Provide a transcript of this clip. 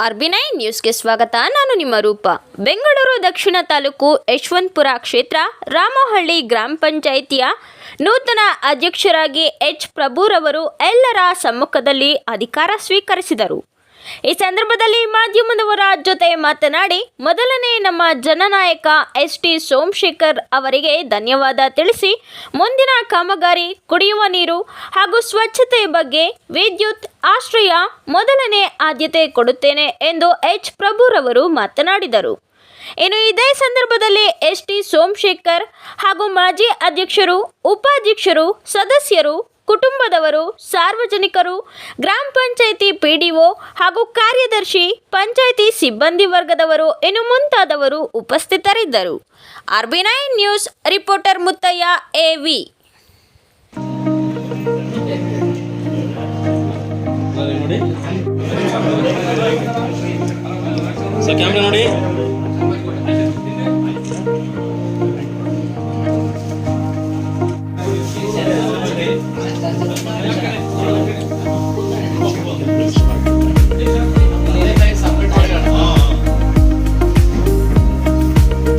ಅರ್ಬಿನೈ ನ್ಯೂಸ್ಗೆ ಸ್ವಾಗತ. ನಾನು ನಿಮ್ಮ ರೂಪ. ಬೆಂಗಳೂರು ದಕ್ಷಿಣ ತಾಲೂಕು ಯಶವಂತಪುರ ಕ್ಷೇತ್ರ ರಾಮಹಳ್ಳಿ ಗ್ರಾಮ ಪಂಚಾಯಿತಿಯ ನೂತನ ಅಧ್ಯಕ್ಷರಾಗಿ ಎಚ್ ಪ್ರಭುರವರು ಎಲ್ಲರ ಸಮ್ಮುಖದಲ್ಲಿ ಅಧಿಕಾರ ಸ್ವೀಕರಿಸಿದರು. ಈ ಸಂದರ್ಭದಲ್ಲಿ ಮಾಧ್ಯಮದವರ ಜೊತೆ ಮಾತನಾಡಿ, ಮೊದಲನೇ ನಮ್ಮ ಜನನಾಯಕ ಎಸ್ ಟಿ ಸೋಮಶೇಖರ್ ಅವರಿಗೆ ಧನ್ಯವಾದ ತಿಳಿಸಿ, ಮುಂದಿನ ಕಾಮಗಾರಿ ಕುಡಿಯುವ ನೀರು ಹಾಗೂ ಸ್ವಚ್ಛತೆ ಬಗ್ಗೆ ವಿದ್ಯುತ್ ಆಶ್ರಯ ಮೊದಲನೇ ಆದ್ಯತೆ ಕೊಡುತ್ತೇನೆ ಎಂದು ಎಚ್. ಪ್ರಭುರವರು ಮಾತನಾಡಿದರು. ಇನ್ನು ಇದೇ ಸಂದರ್ಭದಲ್ಲಿ ಎಸ್ ಟಿ ಸೋಮಶೇಖರ್ ಹಾಗೂ ಮಾಜಿ ಅಧ್ಯಕ್ಷರು, ಉಪಾಧ್ಯಕ್ಷರು, ಸದಸ್ಯರು ಕುಟುಂಬದವರು, ಸಾರ್ವಜನಿಕರು, ಗ್ರಾಮ ಪಂಚಾಯಿತಿ ಪಿಡಿಒ ಹಾಗೂ ಕಾರ್ಯದರ್ಶಿ, ಪಂಚಾಯಿತಿ ಸಿಬ್ಬಂದಿ ವರ್ಗದವರು ಇನ್ನು ಮುಂತಾದವರು ಉಪಸ್ಥಿತರಿದ್ದರು. RB nine news, reporter Muthaiah ಎವಿ ನೋಡಿ. Yeah.